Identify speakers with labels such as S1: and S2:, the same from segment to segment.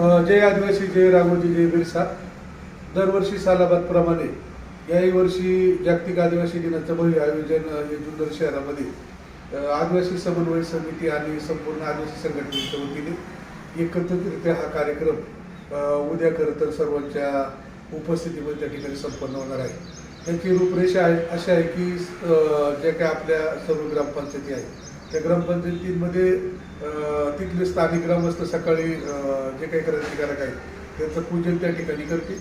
S1: जय आदिवासी जय राघोजी जय बिरसा. दरवर्षी सालाबादप्रमाणे याही वर्षी जागतिक आदिवासी दिनाचं भव्य आयोजन हे जुन्नर शहरामध्ये आदिवासी समन्वय समिती आणि संपूर्ण आदिवासी संघटनेच्या वतीने एकत्रितरित्या हा कार्यक्रम उद्या खरं तर सर्वांच्या उपस्थितीमध्ये त्या ठिकाणी संपन्न होणार आहे. त्याची रूपरेषा आहे अशी आहे की ज्या काय आपल्या सर्व ग्रामपंचायती आहेत त्या ग्रामपंचायतीमध्ये तिथले स्थानिक ग्रामस्थ सकाळी जे काही क्रांतिकारक आहेत त्यांचं पूजन त्या ठिकाणी करतील.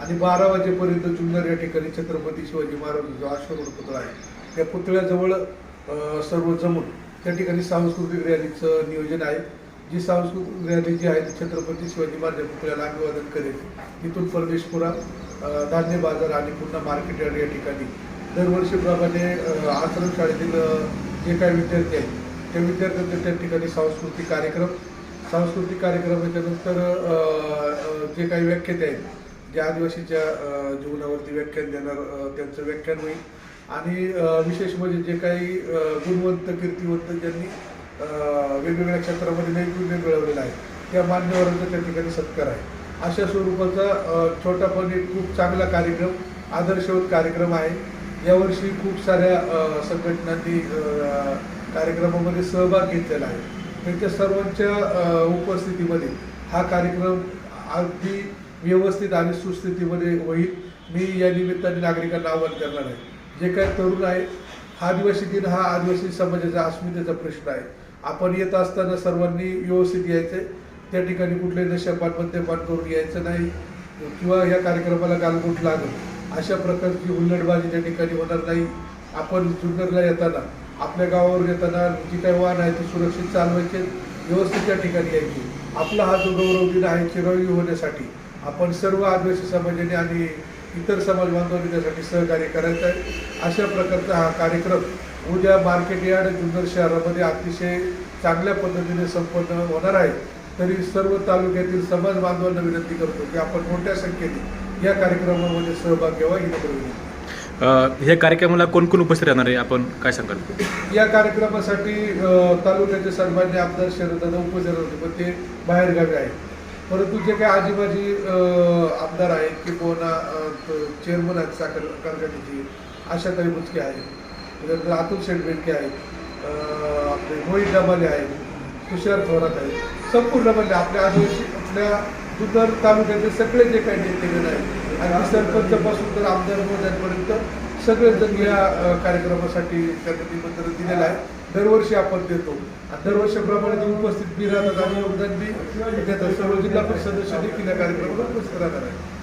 S1: आणि बारा वाजेपर्यंत जुन्नर या ठिकाणी छत्रपती शिवाजी महाराज जो अश्वरूढ पुतळा आहे त्या पुतळ्याजवळ सर्व जमून त्या ठिकाणी सांस्कृतिक रॅलीचं नियोजन आहे. जी सांस्कृतिक रॅली जी आहे ती छत्रपती शिवाजी महाराज पुतळ्याला अभिवादन करेल. तिथून परदेशपुरा धान्य बाजार आणि पुन्हा मार्केट या ठिकाणी. दरवर्षीप्रमाणे आश्रमशाळेतील शाळेतील जे काही विद्यार्थी आहेत त्या विद्यार्थ्यांचे त्या ठिकाणी सांस्कृतिक कार्यक्रम सांस्कृतिक कार्यक्रम त्याच्यानंतर जे काही व्याख्याते आहेत ज्या आदिवासीच्या जीवनावरती व्याख्यान देणार त्यांचं व्याख्यान होईल. आणि विशेष म्हणजे जे काही गुणवंत कीर्तिवंत ज्यांनी वेगवेगळ्या क्षेत्रामध्ये नैपुण्य मिळवलेलं आहे त्या मान्यवरांचा त्या ठिकाणी सत्कार आहे. अशा स्वरूपाचा छोटा पण एक खूप चांगला कार्यक्रम आदर्शवत कार्यक्रम आहे. यावर्षी खूप साऱ्या संघटनांनी कार्यक्रमामध्ये सहभाग घेतलेला आहे. त्यांच्या सर्वांच्या उपस्थितीमध्ये हा कार्यक्रम अगदी व्यवस्थित आणि सुस्थितीमध्ये होईल. मी या निमित्ताने नागरिकांना आवाहन करणार आहे. जे काही तरुण आहे आदिवासी दिन हा आदिवासी समाजाचा अस्मितेचा प्रश्न आहे. आपण येत असताना सर्वांनी व्यवस्थित यायचं. त्या ठिकाणी कुठले नशापान मद्यपान करून यायचं नाही. किंवा या कार्यक्रमाला गालबोट लागेल अशा प्रकारची हुल्लडबाजी त्या ठिकाणी होणार नाही. आपण जुन्नरला येताना आपल्या गावावर येताना जी काही वाहन आहे ती सुरक्षित चालवायचे व्यवस्थित त्या ठिकाणी यायची. आपला हा जो गौरव दिन आहे चिरळी होण्यासाठी आपण सर्व आदिवासी समाजाने आणि इतर समाज बांधवांनी त्यासाठी सहकार्य करायचं आहे. अशा प्रकारचा हा कार्यक्रम उद्या मार्केट यार्ड जुन्नर शहरामध्ये अतिशय चांगल्या पद्धतीने संपन्न होणार आहे. तरी सर्व तालुक्यातील समाज बांधवांना विनंती करतो की आपण मोठ्या संख्येने या कार्यक्रमामध्ये सहभाग घ्यावा ही नम्र विनंती.
S2: अ, ह्या कार्यक्रमाला कोण कोण उपस्थित राहणार आहे? आपण काय सांगाल?
S1: या कार्यक्रमासाठी अ, तालुक्याचे सन्मान्य आमदार शरददादा उपस्थित होते पण ते बाहेरगावी आहेत. परंतु जे काही आजीबाजी अ, आमदार आहेत किंवा चेअरमन आहेत साखर कारखान्याची आशाताई बुचके आहेत. त्यानंतर अतुल शेठ बेडके आहेत अ, आपले मोहित डबाले आहेत तुषार थोरात आहेत. संपूर्ण म्हणजे आपल्या आदिवासी आपल्या जुन्नर तालुक्याचे सगळे जे काही नेतेगण आहेत आणि सरपंचपासून तर आमदार महोदयांपर्यंत सगळेजण या कार्यक्रमासाठी त्यांना निमंत्रण दिलेलं आहे. दरवर्षी आपण देतो. आणि दरवर्षीप्रमाणे ते उपस्थित बी राहतात आणि योगदान बी देतात. सर्व जिल्हा परिषद सदस्य देखील या कार्यक्रमाला उपस्थित राहणार आहे